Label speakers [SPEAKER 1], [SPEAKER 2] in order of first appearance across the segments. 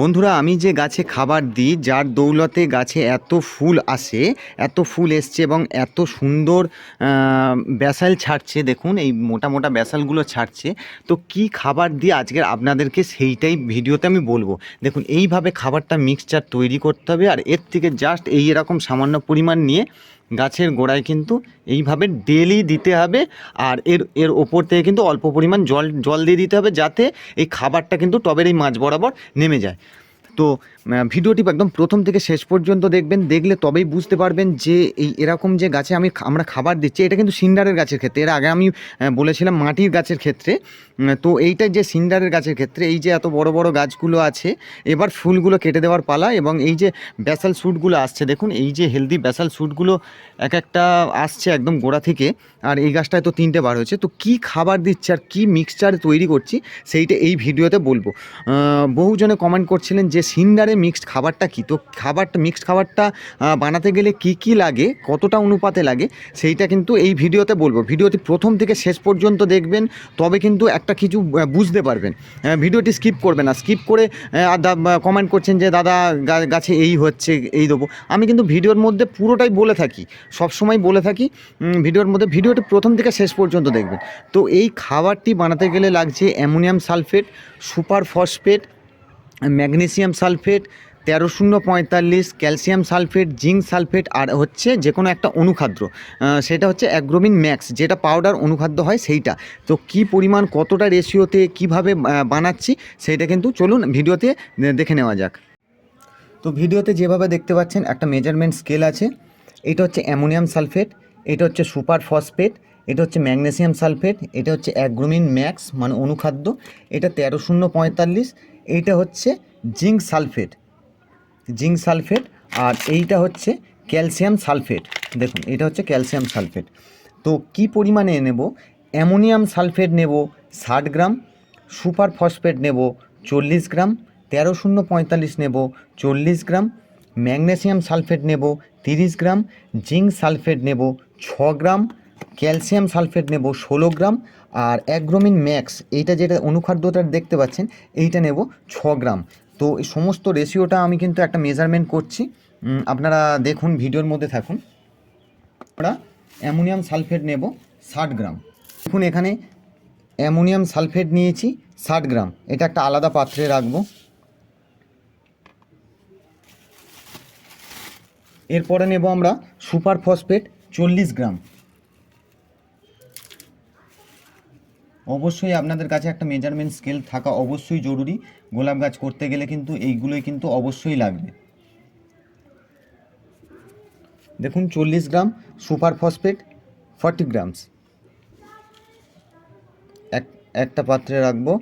[SPEAKER 1] বন্ধুরা, আমি যে গাছে খাবার দিই, যার দৌলতে গাছে এত ফুল আসে, এত ফুল এসছে এবং এত সুন্দর ব্যাসাল ছাড়ছে, দেখুন, এই মোটা মোটা ব্যাসালগুলো ছাড়ছে। তো কি খাবার দিয়ে আজকের আপনাদেরকে সেইটাই ভিডিওতে আমি বলব। দেখুন, এইভাবে খাবারটা মিক্সচার তৈরি করতে হবে আর এর থেকে জাস্ট এই এরকম সামান্য পরিমাণ নিয়ে গাছের গোড়ায় কিন্তু এইভাবে ডেলি দিতে হবে আর এর এর ওপর থেকে কিন্তু অল্প পরিমাণ জল জল দিয়ে দিতে হবে যাতে এই খাবারটা কিন্তু টবের এই মাছ বরাবর নেমে যায়। তো ভিডিওটি একদম প্রথম থেকে শেষ পর্যন্ত দেখবেন, দেখলে তবেই বুঝতে পারবেন যে এই এরকম যে গাছে আমি আমরা খাবার দিচ্ছি, এটা কিন্তু সিন্ডারের গাছের ক্ষেত্রে। এর আগে আমি বলেছিলাম মাটির গাছের ক্ষেত্রে। তো এইটা যে সিন্ডারের গাছের ক্ষেত্রে, এই যে এত বড় বড় গাছগুলো আছে, এবার ফুলগুলো কেটে দেওয়ার পালা এবং এই যে ব্যাসাল শ্যুটগুলো আসছে, দেখুন এই যে হেলদি ব্যাসাল শ্যুটগুলো এক একটা আসছে একদম গোড়া থেকে, আর এই গাছটায় তো তিনটে বার হয়েছে। তো কি খাবার দিচ্ছে আর কী মিক্সচার তৈরি করছি, সেইটা এই ভিডিওতে বলব। বহুজনে কমেন্ট করছিলেন যে সিন্ডারে মিক্সড খাবারটা কী? তো খাবারটা মিক্সড খাবারটা বানাতে গেলে কি কি লাগে? কতটা অনুপাতে লাগে? সেইটা কিন্তু এই ভিডিওতে বলব। ভিডিওটি প্রথম থেকে শেষ পর্যন্ত দেখবেন, তবে কিন্তু একটা কিছু বুঝতে পারবেন। ভিডিওটি স্কিপ করবেন না। স্কিপ করে কমেন্ট করছেন যে, দাদা গাছে এই হচ্ছে, এই দেবো। আমি কিন্তু ভিডিওর মধ্যে পুরোটাই বলে থাকি। সব সময় বলে থাকি ভিডিওর মধ্যে, ভিডিওটি প্রথম থেকে শেষ পর্যন্ত দেখবেন। তো এই খাবারটি বানাতে গেলে লাগছে ammonium sulphate, super phosphate magnesium sulphate তেরো শূন্য পঁয়তাল্লিশ, ক্যালসিয়াম সালফেট, জিঙ্ক সালফেট আর হচ্ছে যে কোনো একটা অনুখাদ্য সেটা হচ্ছে অ্যাগ্রোমিন ম্যাক্স, যেটা পাউডার অনুখাদ্য হয় সেইটা। তো কি পরিমাণ, কতটা রেশিওতে, কীভাবে বানাচ্ছি সেইটা কিন্তু চলুন ভিডিওতে দেখে নেওয়া যাক। তো ভিডিওতে যেভাবে দেখতে পাচ্ছেন, একটা মেজারমেন্ট স্কেল আছে। এটা হচ্ছে অ্যামোনিয়াম সালফেট, এটা হচ্ছে সুপার ফসফেট, এটা হচ্ছে ম্যাগনেসিয়াম সালফেট, এটা হচ্ছে অ্যাগ্রোমিন ম্যাক্স মানে অনুখাদ্য। এটা তেরো শূন্য পঁয়তাল্লিশ এইটা হচ্ছে জিঙ্ক সালফেট। জিঙ্ক সালফেট আর এইটা হচ্ছে ক্যালসিয়াম সালফেট। দেখুন, এটা হচ্ছে ক্যালসিয়াম সালফেট। তো কি পরিমাণে নেব? অ্যামোনিয়াম সালফেট নেব ষাট গ্রাম, সুপার ফসফেট নেব চল্লিশ গ্রাম, তেরো শূন্য পঁয়তাল্লিশ নেব চল্লিশ গ্রাম, ম্যাগনেসিয়াম সালফেট নেব তিরিশ গ্রাম, জিঙ্ক সালফেট নেব ছ গ্রাম, ক্যালসিয়াম সালফেট নেব ষোলো গ্রাম আর অ্যাগ্রোমিন ম্যাক্স, এইটা যেটা অনুখাদ্যটা দেখতে পাচ্ছেন, এইটা নেব ছ গ্রাম। তো এই সমস্ত রেশিওটা আমি কিন্তু একটা মেজারমেন্ট করছি। আপনারা দেখুন, ভিডিওর মধ্যে থাকুন। আমরা অ্যামোনিয়াম সালফেট নেব ষাট গ্রাম। দেখুন, এখানে অ্যামোনিয়াম সালফেট নিয়েছি ষাট গ্রাম। এটা একটা আলাদা পাত্রে রাখব। এরপরে নেব আমরা সুপার ফসফেট চল্লিশ গ্রাম। অবশ্যই আপনাদের কাছে একটা মেজারমেন্ট স্কেল থাকা অবশ্যই জরুরি। গোলাপ গাছ করতে গেলে কিন্তু এইগুলোই কিন্তু অবশ্যই লাগবে। দেখুন চল্লিশ gram super phosphate, forty grams. এক, একটা পাত্রে রাখব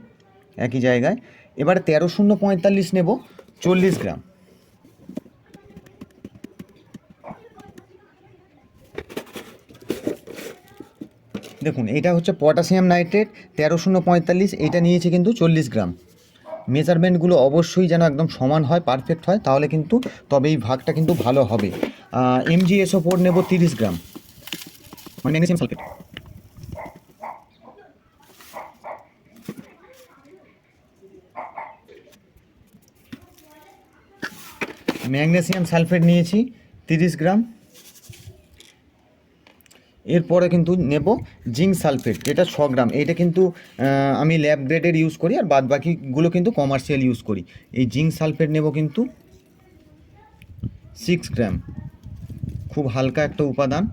[SPEAKER 1] একই জায়গায়। এবারে তেরো শূন্য পঁয়তাল্লিশ নেব, চল্লিশ গ্রাম। দেখুন, এটা হচ্ছে পটাশিয়াম নাইট্রেট, তেরো শূন্য পঁয়তাল্লিশ, এটা নিয়েছে কিন্তু চল্লিশ গ্রাম। মেজারমেন্টগুলো অবশ্যই যেন একদম সমান হয়, পারফেক্ট হয়, তাহলে কিন্তু তবে এই ভাগটা কিন্তু ভালো হবে। M G M G S O four নেব তিরিশ gram. Magnesium sulphate magnesium sulphate নিয়েছি, তিরিশ গ্রাম। এরপরে কিন্তু নেব জিঙ্ক সালফেট, যেটা ছ গ্রাম। এইটা কিন্তু আমি ল্যাব গ্রেডের ইউজ করি আর বাদ বাকিগুলো কিন্তু কমার্শিয়াল ইউজ করি। এই জিঙ্ক সালফেট নেব কিন্তু সিক্স গ্রাম। খুব হালকা একটা উপাদান।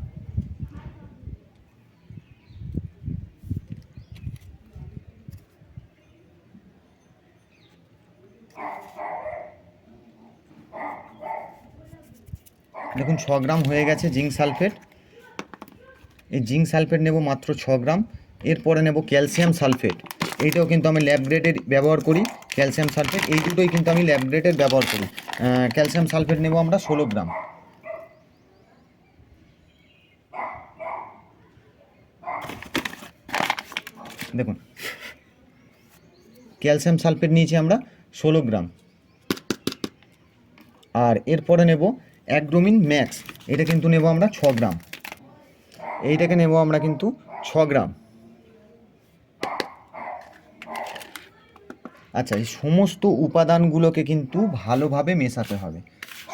[SPEAKER 1] দেখুন, ছ গ্রাম হয়ে গেছে জিঙ্ক সালফেট। এই জিঙ্ক সালফেট নেব মাত্র ছ গ্রাম, এরপরে নেব ক্যালসিয়াম সালফেট। এইটাও কিন্তু আমি ল্যাব গ্রেডের ব্যবহার করি, ক্যালসিয়াম সালফেট। এই দুটোই কিন্তু আমি ল্যাব গ্রেডের ব্যবহার করি। ক্যালসিয়াম সালফেট নেব আমরা ষোলো গ্রাম। দেখুন, ক্যালসিয়াম সালফেট নিয়েছি আমরা ষোলো গ্রাম। আর এরপরে নেব অ্যাগ্রোমিন ম্যাক্স, এটা কিন্তু নেব আমরা ছ গ্রাম। এইটাকে নেব আমরা কিন্তু ছ গ্রাম। আচ্ছা এই সমস্ত উপাদানগুলোকে কিন্তু ভালোভাবে মেশাতে হবে।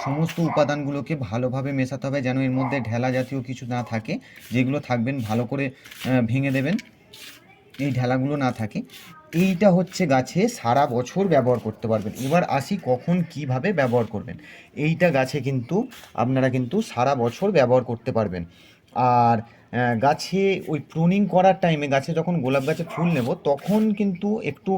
[SPEAKER 1] সমস্ত উপাদানগুলোকে ভালোভাবে মেশাতে হবে যেন এর মধ্যে ঢেলা জাতীয় কিছু না থাকে, যেগুলো থাকবেন ভালো করে ভেঙে দেবেন। এই ঢেলাগুলো না থাকে। এইটা হচ্ছে গাছে সারা বছর ব্যবহার করতে পারবেন। এবার আসি কখন কীভাবে ব্যবহার করবেন। এইটা গাছে কিন্তু আপনারা কিন্তু সারা বছর ব্যবহার করতে পারবেন। আর গাছে ওই প্রুনিং করার টাইমে গাছে যখন গোলাপ গাছে ফুল নেব, তখন কিন্তু একটু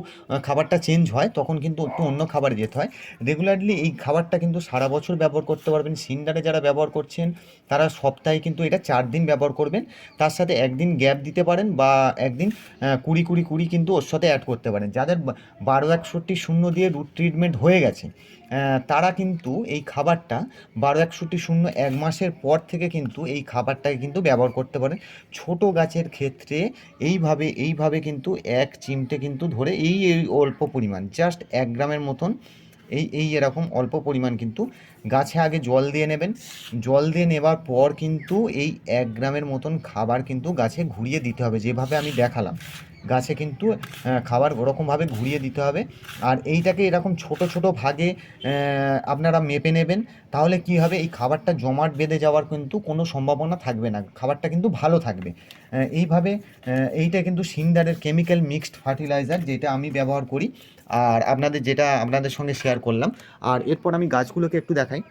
[SPEAKER 1] খাবারটা চেঞ্জ হয়, তখন কিন্তু একটু অন্য খাবার যেতে হয়। রেগুলারলি এই খাবারটা কিন্তু সারা বছর ব্যবহার করতে পারবেন, সিন্ডারে যারা ব্যবহার করছেন, তারা সপ্তাহে কিন্তু এটা চার দিন ব্যবহার করবেন। তার সাথে একদিন গ্যাপ দিতে পারেন বা একদিন কুড়ি কুড়ি কুড়ি কিন্তু ওর সাথে অ্যাড করতে পারেন। যাদের বারো একষট্টি শূন্য দিয়ে রুট ট্রিটমেন্ট হয়ে গেছে তারা কিন্তু এই খাবারটা বারো একষট্টি শূন্য এক মাসের পর থেকে কিন্তু এই খাবারটাকে কিন্তু ব্যবহার করতে পারেন ছোট গাছের ক্ষেত্রে এইভাবে এইভাবে কিন্তু এক চিমটে কিন্তু ধরে এই এই অল্প পরিমাণ জাস্ট এক গ্রামের মতন এই এই এরকম অল্প পরিমাণ কিন্তু গাছে আগে জল দিয়ে নেবেন। জল দিয়ে নেবার পর কিন্তু এই এক গ্রামের মতন খাবার কিন্তু গাছে ঘুরিয়ে দিতে হবে, যেভাবে আমি দেখালাম। গাছে কিন্তু খাবার ওরকমভাবে ঘুরিয়ে দিতে হবে। আর এইটাকে এরকম ছোট ছোট ভাগে আপনারা মেপে নেবেন। তাহলে কি হবে? এই খাবারটা জমাট বেঁধে যাওয়ার কিন্তু কোনো সম্ভাবনা থাকবে না। খাবারটা কিন্তু ভালো থাকবে। এইভাবে এইটা কিন্তু সিন্ডারের কেমিক্যাল মিক্সড ফার্টিলাইজার যেটা আমি ব্যবহার করি। আর আপনাদের যেটা আপনাদের সঙ্গে শেয়ার করলাম। আর এরপর আমি গাছগুলোকে একটু দেখাই।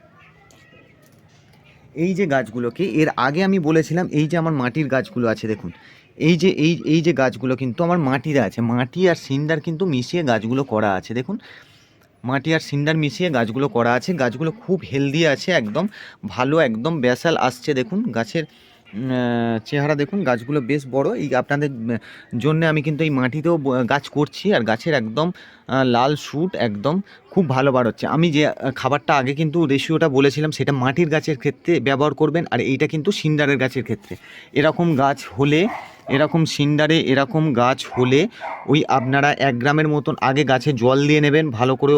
[SPEAKER 1] এই যে গাছগুলোকে, এর আগে আমি বলেছিলাম, এই যে আমার মাটির গাছগুলো আছে, দেখুন। এই যে, এই এই যে গাছগুলো কিন্তু আমার মাটির আছে। মাটি আর সিন্ডার কিন্তু মিশিয়ে গাছগুলো করা আছে। দেখুন, মাটি আর সিন্ডার মিশিয়ে গাছগুলো করা আছে। গাছগুলো খুব হেলদি আছে, একদম ভালো, একদম ব্যাসাল আসছে। দেখুন, গাছের চেহারা দেখুন, গাছগুলো বেশ বড়। এই আপনাদের জন্য আমি কিন্তু এই মাটিতেও গাছ করছি। আর গাছের একদম লাল শুট, একদম খুব ভালো বার হচ্ছে। আমি যে খাবারটা আগে কিন্তু রেশিওটা বলেছিলাম, সেটা মাটির গাছের ক্ষেত্রে ব্যবহার করবেন, আর এইটা কিন্তু সিন্ডারের গাছের ক্ষেত্রে। এরকম গাছ হলে, এরকম সিন্ডারে এরকম গাছ হলে, ওই আপনারা এক গ্রামের মতন আগে গাছে জল দিয়ে নেবেন, ভালো করে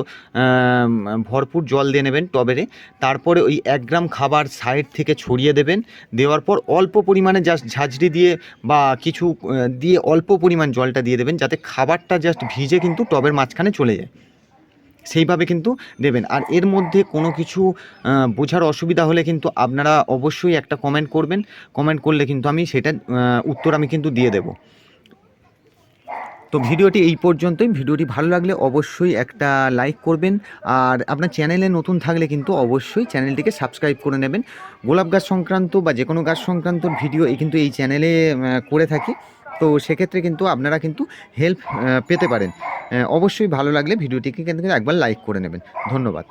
[SPEAKER 1] ভরপুর জল দিয়ে নেবেন টবেরে। তারপরে ওই এক গ্রাম খাবার সাইড থেকে ছড়িয়ে দেবেন। দেওয়ার পর অল্প পরিমাণে জাস্ট ঝাঁঝরি দিয়ে বা কিছু দিয়ে অল্প পরিমাণ জলটা দিয়ে দেবেন, যাতে খাবারটা জাস্ট ভিজে কিন্তু টবের মাঝখানে চলে যায়। সেইভাবে কিন্তু দেবেন। আর এর মধ্যে কোনো কিছু বোঝার অসুবিধা হলে কিন্তু আপনারা অবশ্যই একটা কমেন্ট করবেন। কমেন্ট করলে কিন্তু আমি আহ, উত্তর আমি কিন্তু দিয়ে দেবো। তো ভিডিওটি এই পর্যন্তই। ভিডিওটি ভালো লাগলে অবশ্যই একটা লাইক করবেন। আর আপনার চ্যানেলে নতুন থাকলে কিন্তু অবশ্যই চ্যানেলটিকে সাবস্ক্রাইব করে নেবেন। গোলাপ গাছ সংক্রান্ত বা যে কোনো গাছ সংক্রান্ত ভিডিও কিন্তু এই চ্যানেলে করে থাকি। তো সেক্ষেত্রে কিন্তু আপনারা কিন্তু হেল্প পেতে পারেন। অবশ্যই ভালো লাগলে ভিডিওটিকে কিন্তু একবার লাইক করে নেবেন। ধন্যবাদ।